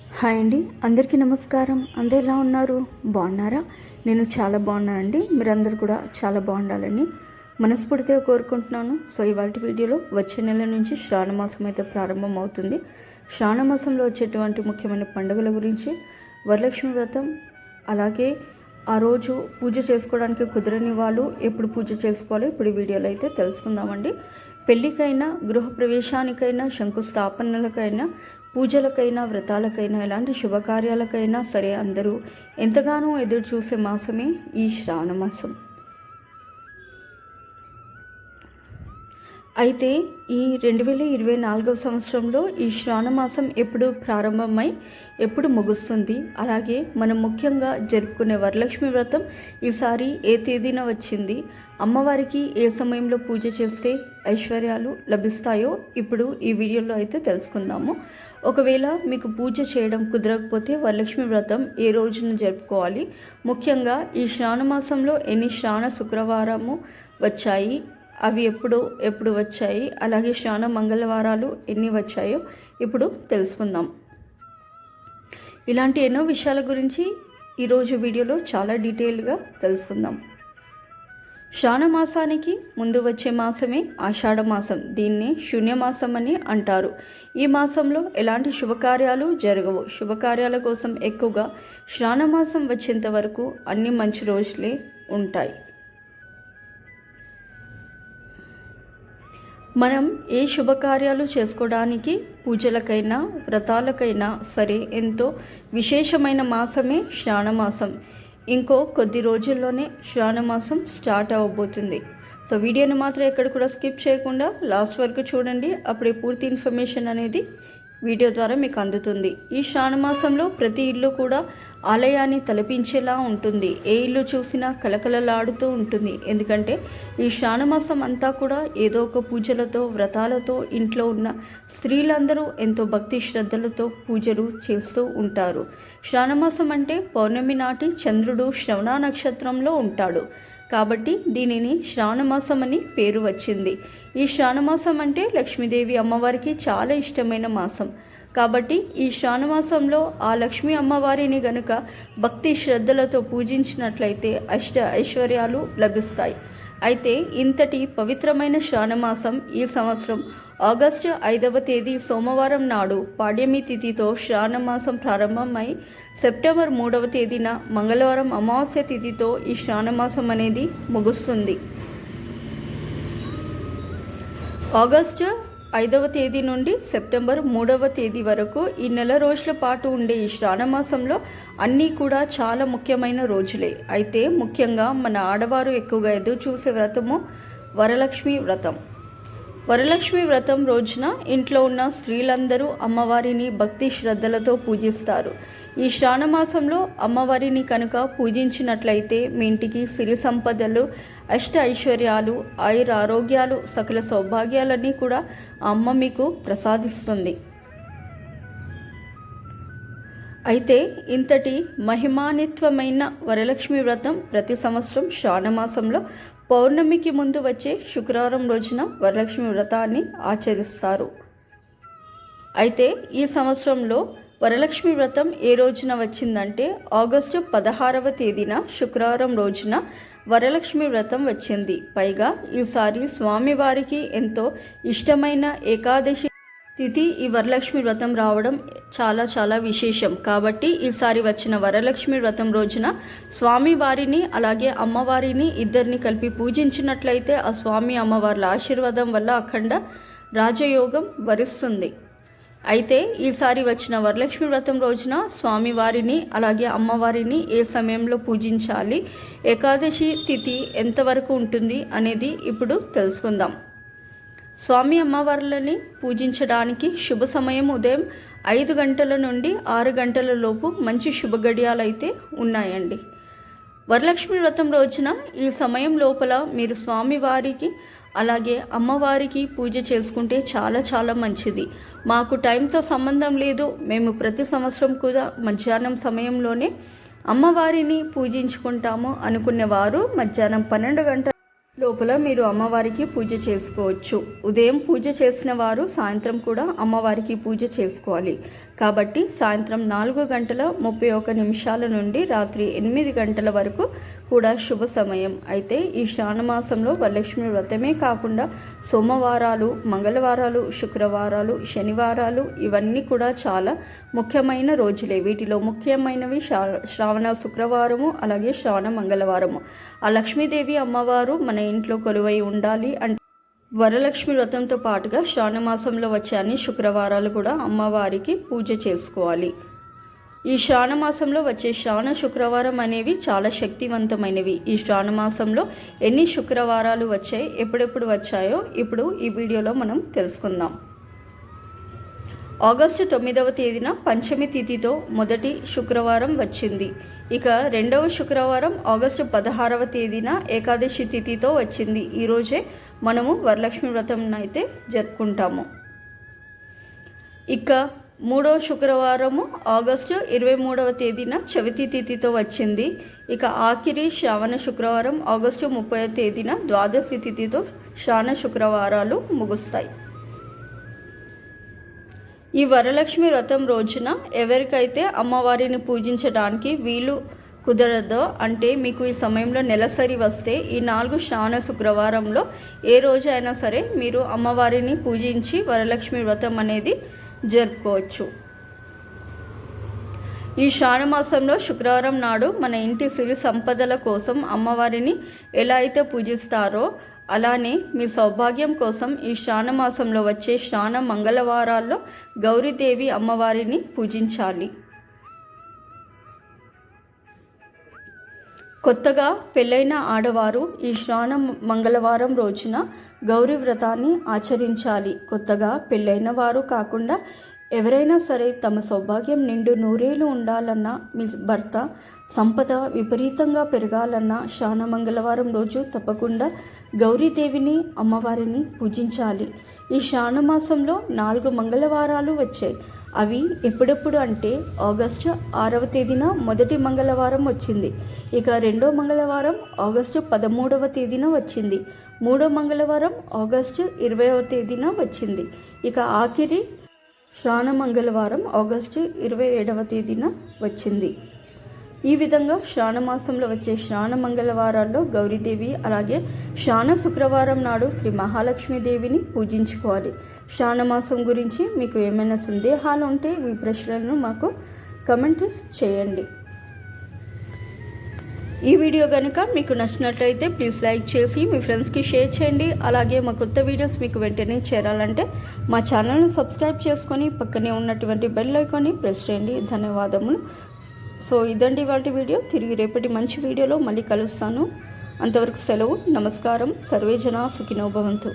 Hi అండి అందరికీ నమస్కారం. అందరు ఎలా ఉన్నారు? బాగున్నారా? నేను చాలా బాగున్నానండి మీరందరూ కూడా చాలా బాగుండాలని మనస్ఫూర్తిగా కోరుకుంటున్నాను. సో ఇవాళ వీడియోలో వచ్చే నెల నుంచి శ్రావణ మాసం అయితే ప్రారంభం అవుతుంది. శ్రావణ మాసంలో వచ్చేటువంటి ముఖ్యమైన పండుగల గురించి వరలక్ష్మి వ్రతం అలాగే ఆ రోజు పూజ చేసుకోవడానికి కుదరని వాళ్ళు ఎప్పుడు పూజ చేసుకోవాలో ఇప్పుడు వీడియోలో అయితే తెలుసుకుందామండి. పెళ్ళికైనా గృహప్రవేశానికైనా శంకుస్థాపనలకైనా పూజలకైనా వ్రతాలకైనా ఎలాంటి శుభకార్యాలకైనా సరే అందరూ ఎంతగానో ఎదురు చూసే మాసమే ఈ శ్రావణ మాసం. అయితే ఈ రెండు వేల ఇరవై నాలుగవ సంవత్సరంలో ఈ శ్రావణమాసం ఎప్పుడు ప్రారంభమై ఎప్పుడు ముగుస్తుంది? అలాగే మనం ముఖ్యంగా జరుపుకునే వరలక్ష్మి వ్రతం ఈసారి ఏ తేదీన వచ్చింది? అమ్మవారికి ఏ సమయంలో పూజ చేస్తే ఐశ్వర్యాలు లభిస్తాయో ఇప్పుడు ఈ వీడియోలో అయితే తెలుసుకుందాము. ఒకవేళ మీకు పూజ చేయడం కుదరకపోతే వరలక్ష్మి వ్రతం ఏ రోజున జరుపుకోవాలి? ముఖ్యంగా ఈ శ్రావణ మాసంలో ఎన్ని శ్రావణ శుక్రవారము వచ్చాయి? అవి ఎప్పుడు ఎప్పుడు వచ్చాయి? అలాగే శ్రావణ మంగళవారాలు ఎన్ని వచ్చాయో ఇప్పుడు తెలుసుకుందాం. ఇలాంటి ఎన్నో విషయాల గురించి ఈరోజు వీడియోలో చాలా డీటెయిల్గా తెలుసుకుందాం. శ్రావణ మాసానికి ముందు వచ్చే మాసమే ఆషాఢ మాసం. దీన్ని శూన్యమాసం అని అంటారు. ఈ మాసంలో ఎలాంటి శుభకార్యాలు జరగవు. శుభకార్యాల కోసం ఎక్కువగా శ్రావణ మాసం వచ్చేంత వరకు అన్ని మంచి రోజులే ఉంటాయి. మనం ఏ శుభకార్యాలు చేసుకోవడానికి పూజలకైనా వ్రతాలకైనా సరే ఎంతో విశేషమైన మాసమే శ్రావణమాసం. ఇంకో కొద్ది రోజుల్లోనే శ్రావణమాసం స్టార్ట్ అవ్వబోతుంది సో వీడియోని మాత్రం ఎక్కడ కూడా స్కిప్ చేయకుండా లాస్ట్ వరకు చూడండి. అప్పుడే పూర్తి ఇన్ఫర్మేషన్ అనేది వీడియో ద్వారా మీకు అందుతుంది. ఈ శ్రావణమాసంలో ప్రతి ఇల్లు కూడా ఆలయాన్ని తలపించేలా ఉంటుంది. ఏ ఇల్లు చూసినా కలకలలాడుతూ ఉంటుంది. ఎందుకంటే ఈ శ్రావణమాసం అంతా కూడా ఏదో ఒక పూజలతో వ్రతాలతో ఇంట్లో ఉన్న స్త్రీలందరూ ఎంతో భక్తి శ్రద్ధలతో పూజలు చేస్తూ ఉంటారు. శ్రావణమాసం అంటే పౌర్ణమి నాటి చంద్రుడు శ్రవణ నక్షత్రంలో ఉంటాడు. కాబట్టి దీనిని శ్రావణమాసం అని పేరు వచ్చింది. ఈ శ్రావణమాసం అంటే లక్ష్మీదేవి అమ్మవారికి చాలా ఇష్టమైన మాసం. కాబట్టి ఈ శ్రావణమాసంలో ఆ లక్ష్మీ అమ్మవారిని గనుక భక్తి శ్రద్ధలతో పూజించినట్లయితే అష్ట ఐశ్వర్యాలు లభిస్తాయి. అయితే ఇంతటి పవిత్రమైన శ్రావణమాసం ఈ సంవత్సరం ఆగస్టు ఐదవ తేదీ సోమవారం నాడు పాడ్యమి తిథితో శ్రావణమాసం ప్రారంభమై సెప్టెంబర్ మూడవ తేదీన మంగళవారం అమావాస్య తిథితో ఈ శ్రావణమాసం అనేది ముగుస్తుంది. ఆగస్టు ఐదవ తేదీ నుండి సెప్టెంబర్ మూడవ తేదీ వరకు ఈ నెల రోజుల పాటు ఉండే ఈ శ్రావణమాసంలో అన్నీ కూడా చాలా ముఖ్యమైన రోజులే. అయితే ముఖ్యంగా మన ఆడవారు ఎక్కువగా ఎదురు చూసే వ్రతము వరలక్ష్మి వ్రతం. వరలక్ష్మి వ్రతం రోజున ఇంట్లో ఉన్న స్త్రీలందరూ అమ్మవారిని భక్తి శ్రద్ధలతో పూజిస్తారు. ఈ శ్రావణమాసంలో అమ్మవారిని కనుక పూజించినట్లయితే మీ ఇంటికి సిరి సంపదలు అష్ట ఐశ్వర్యాలు ఆయుర ఆరోగ్యాలు సకల సౌభాగ్యాలన్నీ కూడా అమ్మ మీకు ప్రసాదిస్తుంది. అయితే ఇంతటి మహిమానిత్వమైన వరలక్ష్మి వ్రతం ప్రతి సంవత్సరం శ్రావణమాసంలో పౌర్ణమికి ముందు వచ్చే శుక్రవారం రోజున వరలక్ష్మి వ్రతాన్ని ఆచరిస్తారు. అయితే ఈ సంవత్సరంలో వరలక్ష్మి వ్రతం ఏ రోజున వచ్చిందంటే ఆగస్టు పదహారవ తేదీన శుక్రవారం రోజున వరలక్ష్మి వ్రతం వచ్చింది. పైగా ఈసారి స్వామివారికి ఎంతో ఇష్టమైన ఏకాదశి తిథి ఈ వరలక్ష్మి వ్రతం రావడం చాలా చాలా విశేషం. కాబట్టి ఈసారి వచ్చిన వరలక్ష్మి వ్రతం రోజున స్వామివారిని అలాగే అమ్మవారిని ఇద్దరిని కలిపి పూజించినట్లయితే ఆ స్వామి అమ్మవార్ల ఆశీర్వాదం వల్ల అఖండ రాజయోగం వరిస్తుంది. అయితే ఈసారి వచ్చిన వరలక్ష్మి వ్రతం రోజున స్వామివారిని అలాగే అమ్మవారిని ఏ సమయంలో పూజించాలి ఏకాదశి తిథి ఎంతవరకు ఉంటుంది అనేది ఇప్పుడు తెలుసుకుందాం. స్వామి అమ్మవార్లని పూజించడానికి శుభ సమయం ఉదయం ఐదు గంటల నుండి ఆరు గంటల లోపు మంచి శుభ గడియాలు అయితే ఉన్నాయండి. వరలక్ష్మి వ్రతం రోజున ఈ సమయం లోపల మీరు స్వామివారికి అలాగే అమ్మవారికి పూజ చేసుకుంటే చాలా చాలా మంచిది. మాకు టైంతో సంబంధం లేదు. మేము ప్రతి సంవత్సరం కూడా మధ్యాహ్నం సమయంలోనే అమ్మవారిని పూజించుకుంటాము అనుకునేవారు. మధ్యాహ్నం పన్నెండు గంటల లోపల మీరు అమ్మవారికి పూజ చేసుకోవచ్చు. ఉదయం పూజ చేసిన వారు సాయంత్రం కూడా అమ్మవారికి పూజ చేసుకోవాలి. కాబట్టి సాయంత్రం నాలుగు గంటల ముప్పై ఒక నిమిషాల నుండి రాత్రి ఎనిమిది గంటల వరకు కూడా శుభ సమయం. అయితే ఈ శ్రావణమాసంలో వరలక్ష్మి వ్రతమే కాకుండా సోమవారాలు మంగళవారాలు శుక్రవారాలు శనివారాలు ఇవన్నీ కూడా చాలా ముఖ్యమైన రోజులే. వీటిలో ముఖ్యమైనవి శ్రావణ శుక్రవారము అలాగే శ్రావణ మంగళవారము. ఆ లక్ష్మీదేవి అమ్మవారు మన ఇంట్లో కొలువై ఉండాలి అంటే వరలక్ష్మి వ్రతంతో పాటుగా శ్రావణమాసంలో వచ్చే అన్ని శుక్రవారాలు కూడా అమ్మవారికి పూజ చేసుకోవాలి. ఈ శ్రావణమాసంలో వచ్చే శ్రావణ శుక్రవారం అనేవి చాలా శక్తివంతమైనవి. ఈ శ్రావణమాసంలో ఎన్ని శుక్రవారాలు వచ్చాయి ఎప్పుడెప్పుడు వచ్చాయో ఇప్పుడు ఈ వీడియోలో మనం తెలుసుకుందాం. ఆగస్టు తొమ్మిదవ తేదీన పంచమి తిథితో మొదటి శుక్రవారం వచ్చింది. ఇక రెండవ శుక్రవారం ఆగస్టు పదహారవ తేదీన ఏకాదశి తిథితో వచ్చింది. ఈరోజే మనము వరలక్ష్మి వ్రతం అయితే జరుపుకుంటాము. ఇక మూడవ శుక్రవారము ఆగస్టు ఇరవై మూడవ తేదీన చవితి తిథితో వచ్చింది. ఇక ఆఖరి శ్రావణ శుక్రవారం ఆగస్టు ముప్పై తేదీన ద్వాదశి తిథితో శ్రావణ శుక్రవారాలు ముగుస్తాయి. ఈ వరలక్ష్మి వ్రతం రోజున ఎవరికైతే అమ్మవారిని పూజించడానికి వీలు కుదరదో అంటే మీకు ఈ సమయంలో నెలసరి వస్తే ఈ నాలుగు శ్రావణ శుక్రవారంలో ఏ రోజైనా సరే మీరు అమ్మవారిని పూజించి వరలక్ష్మి వ్రతం అనేది జరుపుకోవచ్చు. ఈ శ్రావణ మాసంలో శుక్రవారం నాడు మన ఇంటి సిరి సంపదల కోసం అమ్మవారిని ఎలా అయితే పూజిస్తారో అలానే మీ సౌభాగ్యం కోసం ఈ శ్రావణమాసంలో వచ్చే శ్రావణ మంగళవారాల్లో గౌరీదేవి అమ్మవారిని పూజించాలి. కొత్తగా పెళ్ళైన ఆడవారు ఈ శ్రావణ మంగళవారం రోజున గౌరీ వ్రతాన్ని ఆచరించాలి. కొత్తగా పెళ్ళైన వారు కాకుండా ఎవరైనా సరే తమ సౌభాగ్యం నిండు నూరేళ్ళు ఉండాలన్నా మీ భర్త సంపద విపరీతంగా పెరగాలన్నా శాన మంగళవారం రోజు తప్పకుండా గౌరీదేవిని అమ్మవారిని పూజించాలి. ఈ మాసంలో నాలుగు మంగళవారాలు వచ్చాయి. అవి ఎప్పుడెప్పుడు అంటే ఆగస్టు ఆరవ తేదీన మొదటి మంగళవారం వచ్చింది. ఇక రెండో మంగళవారం ఆగస్టు పదమూడవ తేదీన వచ్చింది. మూడో మంగళవారం ఆగస్టు ఇరవైవ తేదీన వచ్చింది. ఇక ఆఖరి శ్రావణ మంగళవారం ఆగస్టు ఇరవై ఏడవ తేదీన వచ్చింది. ఈ విధంగా శ్రావణమాసంలో వచ్చే శ్రావణ మంగళవారాల్లో గౌరీదేవి అలాగే శ్రావణ శుక్రవారం నాడు శ్రీ మహాలక్ష్మీదేవిని పూజించుకోవాలి. శ్రావణమాసం గురించి మీకు ఏమైనా సందేహాలు ఉంటే మీ ప్రశ్నలను మాకు కమెంట్ చేయండి. ఈ వీడియో కనుక మీకు నచ్చినట్లయితే ప్లీజ్ లైక్ చేసి మీ ఫ్రెండ్స్కి షేర్ చేయండి. అలాగే మా కొత్త వీడియోస్ మీకు వెంటనే చేరాలంటే మా ఛానల్ని సబ్స్క్రైబ్ చేసుకొని పక్కనే ఉన్నటువంటి బెల్ ఐకాన్ని ప్రెస్ చేయండి. ధన్యవాదములు. సో ఇదండి వాటి వీడియో. తిరిగి రేపటి మంచి వీడియోలో మళ్ళీ కలుస్తాను. అంతవరకు సెలవు నమస్కారం సర్వేజన సుఖినోభవంతు